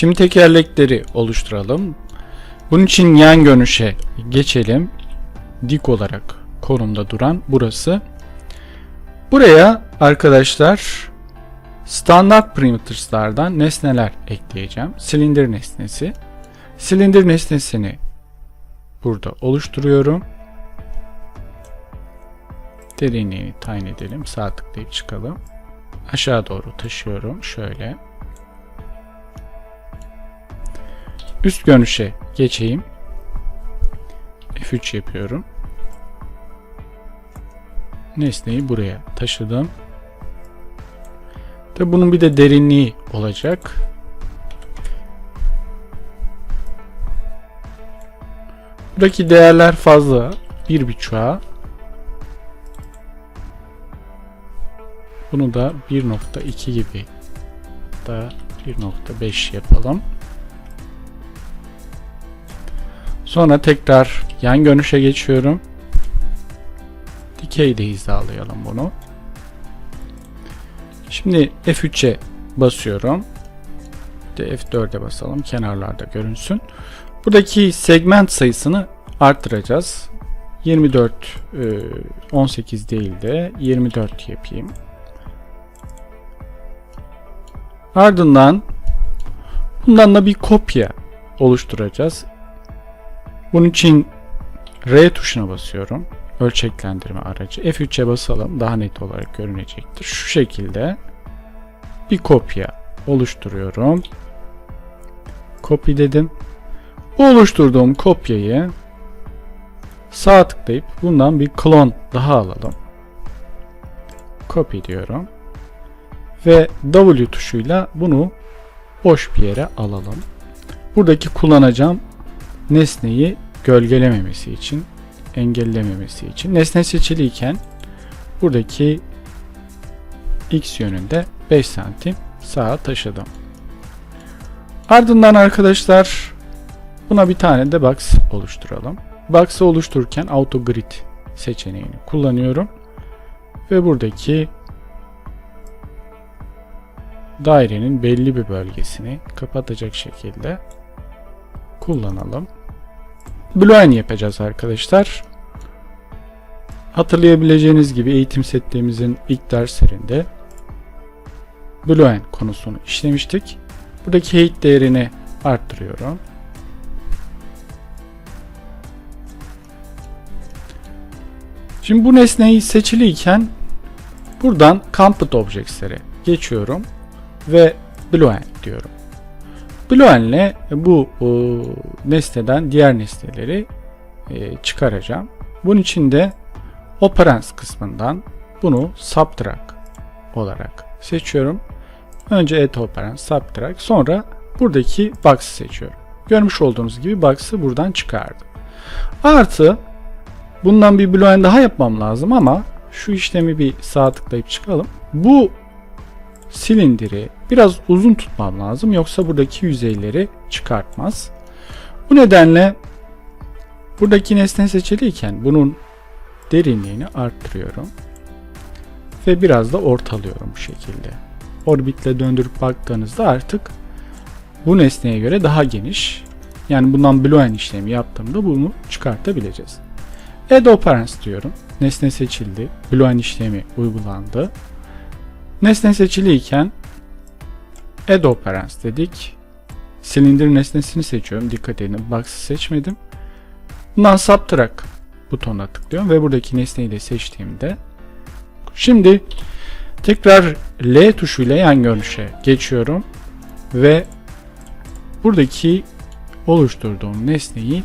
Şimdi tekerlekleri oluşturalım. Bunun için yan görünüşe geçelim. Dik olarak konumda duran burası. Buraya arkadaşlar standart parametres'lardan nesneler ekleyeceğim. Silindir nesnesi. Silindir nesnesini burada oluşturuyorum. Derinliğini tayin edelim. Sağ tıklayıp çıkalım. Aşağı doğru taşıyorum. Şöyle. Üst görünüşe geçeyim. F3 yapıyorum. Nesneyi buraya taşıdım. Tabi bunun bir de derinliği olacak. Buradaki değerler fazla. Bir buçuğa. Bunu da 1.2 gibi da 1.5 yapalım. Sonra tekrar yan görünüşe geçiyorum. Dikey de hizalayalım bunu. Şimdi F3'e basıyorum. De F4'e basalım. Kenarlarda görünsün. Buradaki segment sayısını arttıracağız. 24 18 değil de 24 yapayım. Ardından bundan da bir kopya oluşturacağız. Bunun için R tuşuna basıyorum. Ölçeklendirme aracı. F3'e basalım. Daha net olarak görünecektir. Şu şekilde bir kopya oluşturuyorum. Copy dedim. Bu oluşturduğum kopyayı sağ tıklayıp bundan bir klon daha alalım. Copy diyorum. Ve W tuşuyla bunu boş bir yere alalım. Buradaki kullanacağım nesneyi gölgelememesi için, engellememesi için nesne seçiliyken buradaki x yönünde 5 santim sağa taşıdım. Ardından arkadaşlar buna bir tane de box oluşturalım. Box'ı oluştururken auto grid seçeneğini kullanıyorum. Ve buradaki dairenin belli bir bölgesini kapatacak şekilde kullanalım. Boolean yapacağız arkadaşlar. Hatırlayabileceğiniz gibi eğitim setlerimizin ilk derslerinde Boolean konusunu işlemiştik. Buradaki height değerini arttırıyorum. Şimdi bu nesneyi seçiliyken buradan Compute Objects'lere geçiyorum ve Boolean diyorum. Boolean'le bu e, nesneden diğer nesneleri e, çıkaracağım. Bunun için de operands kısmından bunu subtract olarak seçiyorum. Önce add operand, subtract, sonra buradaki box'ı seçiyorum. Görmüş olduğunuz gibi box'ı buradan çıkardım. Artı bundan bir boolean daha yapmam lazım ama şu işlemi bir sağ tıklayıp çıkalım. Bu silindiri biraz uzun tutmam lazım yoksa buradaki yüzeyleri çıkartmaz. Bu nedenle buradaki nesne seçiliyken bunun derinliğini arttırıyorum. Ve biraz da ortalıyorum bu şekilde. Orbitle döndürüp baktığınızda artık bu nesneye göre daha geniş. Yani bundan Boolean işlemi yaptığımda bunu çıkartabileceğiz. Add operands diyorum. Nesne seçildi. Boolean işlemi uygulandı. Nesne seçiliyken add operands dedik. Silindir nesnesini seçiyorum. Dikkat edin box'ı seçmedim. Bundan subtract butonuna tıklıyorum ve buradaki nesneyi de seçtiğimde şimdi tekrar L tuşuyla yan görünüşe geçiyorum ve buradaki oluşturduğum nesneyi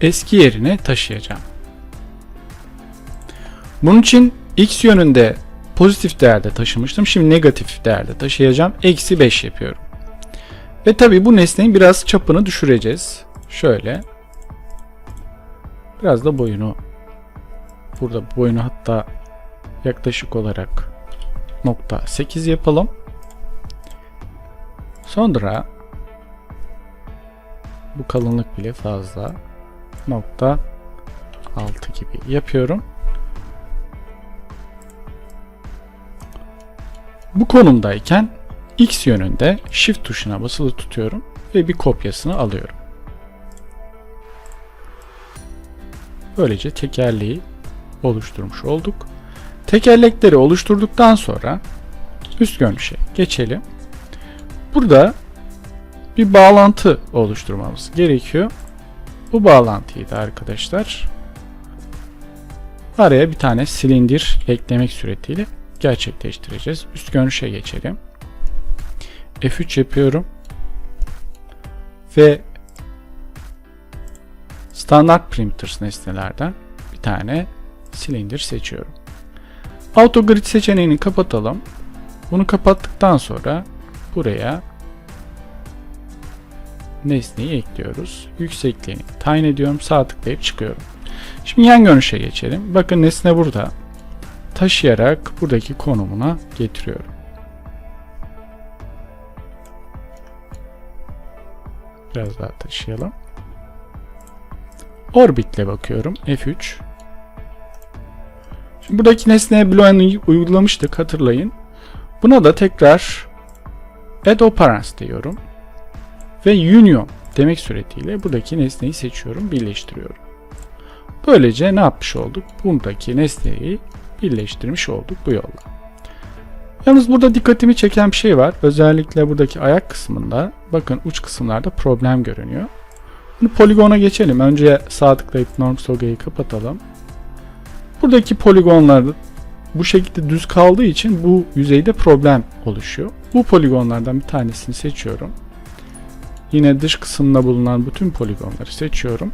eski yerine taşıyacağım. Bunun için x yönünde pozitif değerde taşımıştım. Şimdi negatif değerde taşıyacağım. Eksi 5 yapıyorum. Ve tabi bu nesnenin biraz çapını düşüreceğiz. Şöyle. Biraz da boyunu. Burada boyunu hatta yaklaşık olarak nokta 8 yapalım. Sonra bu kalınlık bile fazla. Nokta 6 gibi yapıyorum. Bu konumdayken X yönünde Shift tuşuna basılı tutuyorum ve bir kopyasını alıyorum. Böylece tekerleği oluşturmuş olduk. Tekerlekleri oluşturduktan sonra üst görünüşe geçelim. Burada bir bağlantı oluşturmamız gerekiyor. Bu bağlantıyı da arkadaşlar araya bir tane silindir eklemek suretiyle gerçekleştireceğiz. Üst görünüşe geçelim. F3 yapıyorum. Ve standart printers nesnelerden bir tane silindir seçiyorum. Auto grid seçeneğini kapatalım. Bunu kapattıktan sonra buraya nesneyi ekliyoruz. Yüksekliğini tayin ediyorum. Sağ tıklayıp çıkıyorum. Şimdi yan görünüşe geçelim. Bakın nesne burada. Taşıyarak buradaki konumuna getiriyorum. Biraz daha taşıyalım. Orbitle bakıyorum. F3. Şimdi buradaki nesneye Bloen'i uygulamıştık hatırlayın. Buna da tekrar add operance diyorum. Ve union demek suretiyle buradaki nesneyi seçiyorum, birleştiriyorum. Böylece ne yapmış olduk? Buradaki nesneyi birleştirmiş olduk bu yolla. Yalnız burada dikkatimi çeken bir şey var. Özellikle buradaki ayak kısmında bakın uç kısımlarda problem görünüyor. Bunu poligona geçelim. Önce sağ tıklayıp norm soga'yı kapatalım. Buradaki poligonlar bu şekilde düz kaldığı için bu yüzeyde problem oluşuyor. Bu poligonlardan bir tanesini seçiyorum. Yine dış kısımda bulunan bütün poligonları seçiyorum.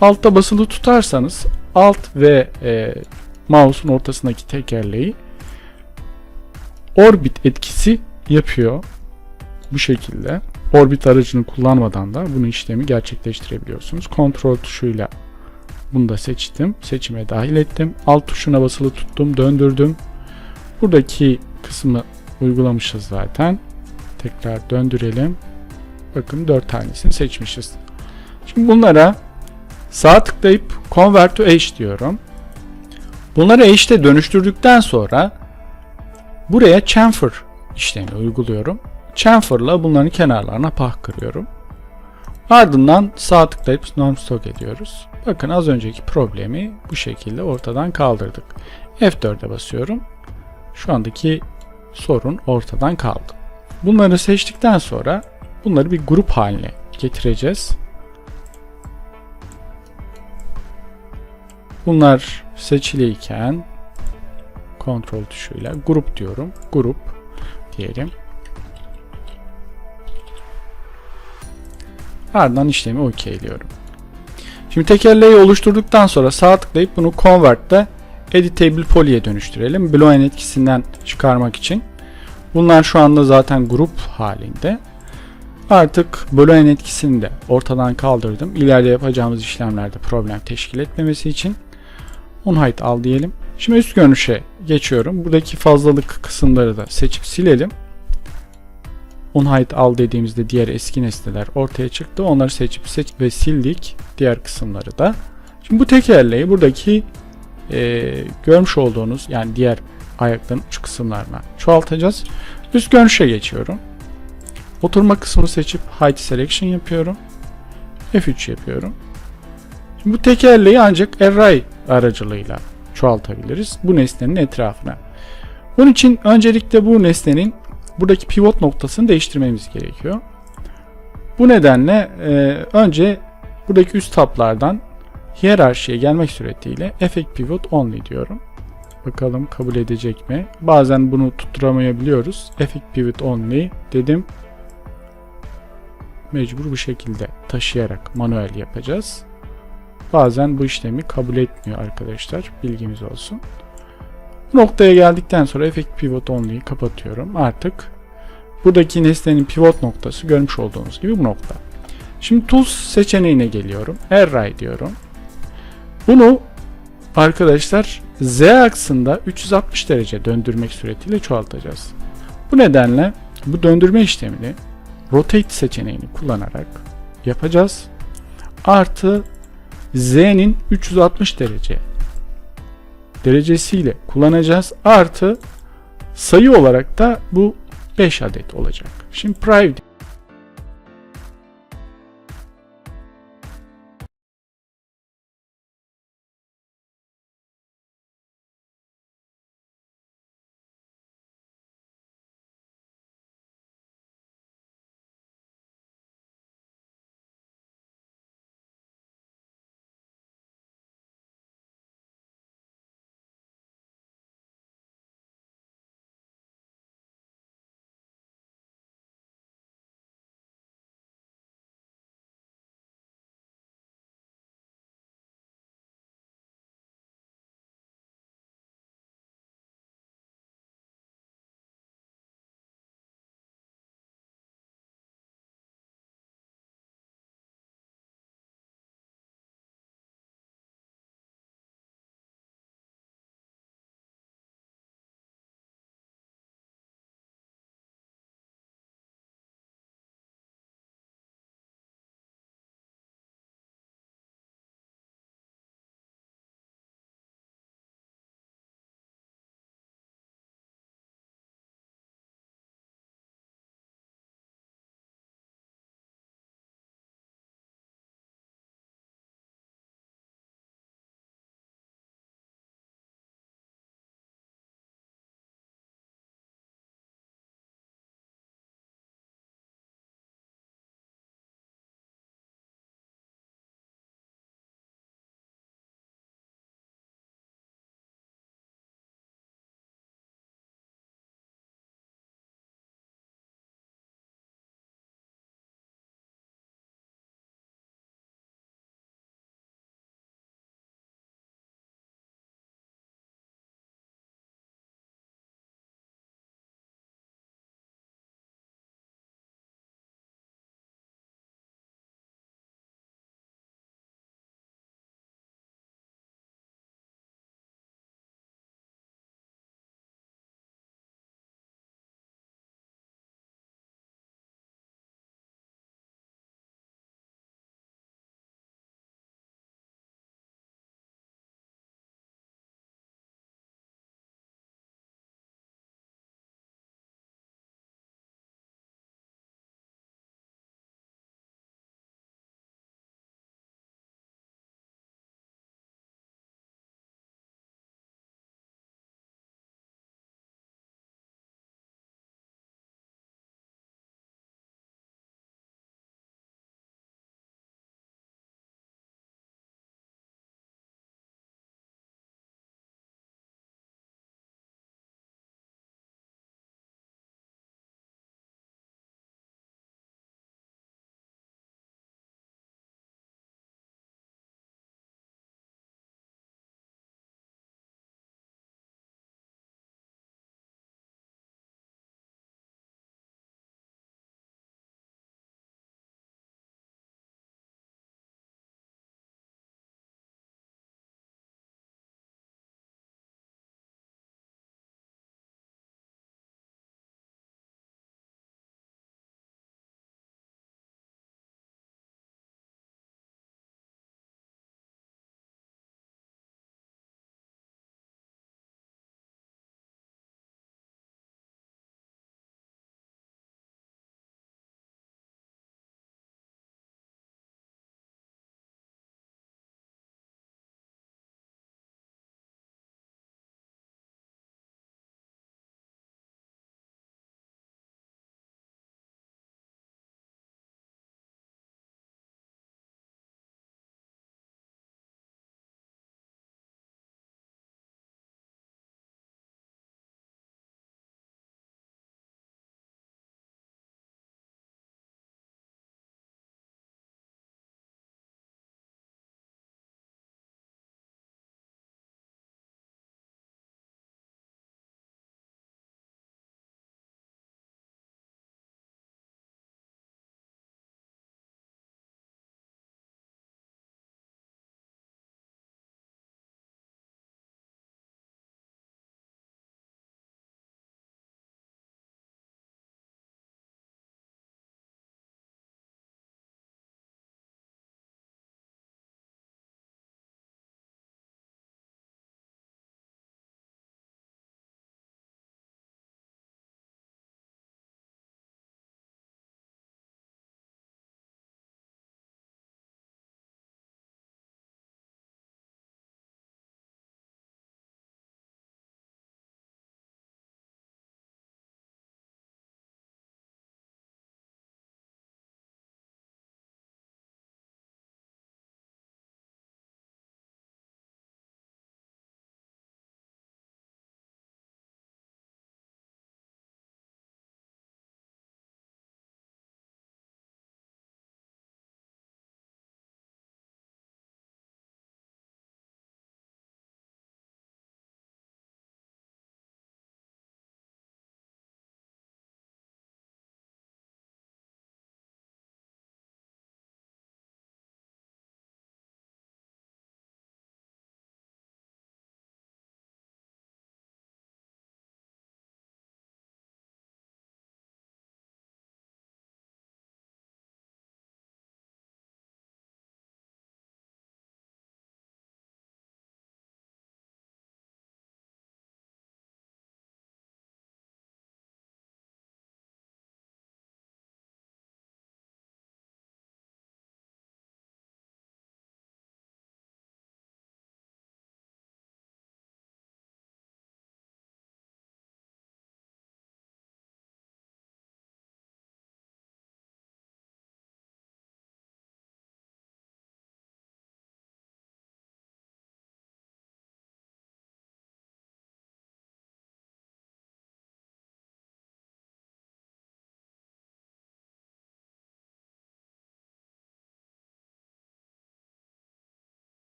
Altta basılı tutarsanız alt ve e, mouse'un ortasındaki tekerleği orbit etkisi yapıyor. Bu şekilde. Orbit aracını kullanmadan da bunu işlemi gerçekleştirebiliyorsunuz. Kontrol tuşuyla bunu da seçtim. Seçime dahil ettim. Alt tuşuna basılı tuttum. Döndürdüm. Buradaki kısmı uygulamışız zaten. Tekrar döndürelim. Bakın 4 tanesini seçmişiz. Şimdi bunlara sağ tıklayıp Convert to Edge diyorum. Bunları Edge'de dönüştürdükten sonra buraya chamfer işlemi uyguluyorum. Chamfer'la bunların kenarlarına pah kırıyorum. Ardından sağ tıklayıp norm stock ediyoruz. Bakın az önceki problemi bu şekilde ortadan kaldırdık. F4'e basıyorum. Şu andaki sorun ortadan kaldı. Bunları seçtikten sonra bunları bir grup haline getireceğiz. Bunlar seçiliyken kontrol tuşuyla grup diyorum. Grup diyelim. Ardından işlemi okeyliyorum. Şimdi tekerleği oluşturduktan sonra sağ tıklayıp bunu Convert'te Editable Poly'e dönüştürelim. Bloen etkisinden çıkarmak için. Bunlar şu anda zaten grup halinde. Artık Bloen etkisini de ortadan kaldırdım. İleride yapacağımız işlemlerde problem teşkil etmemesi için. Unhide al diyelim. Şimdi üst görünüşe geçiyorum. Buradaki fazlalık kısımları da seçip silelim. Unhide al dediğimizde diğer eski nesneler ortaya çıktı. Onları seçip seç ve sildik. Diğer kısımları da. Şimdi bu tekerleği buradaki e, görmüş olduğunuz yani diğer ayakların uç kısımlarına çoğaltacağız. Üst görünüşe geçiyorum. Oturma kısmını seçip Hide Selection yapıyorum. F3 yapıyorum. Şimdi bu tekerleği ancak array aracılığıyla çoğaltabiliriz bu nesnenin etrafına. Bunun için öncelikle bu nesnenin buradaki pivot noktasını değiştirmemiz gerekiyor. Bu nedenle e, önce buradaki üst tablardan hiyerarşiye gelmek suretiyle effect pivot only diyorum. Bakalım kabul edecek mi? Bazen bunu tutturamayabiliyoruz. Effect pivot only dedim. Mecbur bu şekilde taşıyarak manuel yapacağız. Bazen bu işlemi kabul etmiyor arkadaşlar. Bilgimiz olsun. Noktaya geldikten sonra Effect Pivot Only'yi kapatıyorum. Artık buradaki nesnenin pivot noktası görmüş olduğunuz gibi bu nokta. Şimdi Tools seçeneğine geliyorum. Array diyorum. Bunu arkadaşlar Z aksında 360 derece döndürmek suretiyle çoğaltacağız. Bu nedenle bu döndürme işlemini Rotate seçeneğini kullanarak yapacağız. Artı Z'nin 360 derece derecesiyle kullanacağız. Artı sayı olarak da bu 5 adet olacak. Şimdi private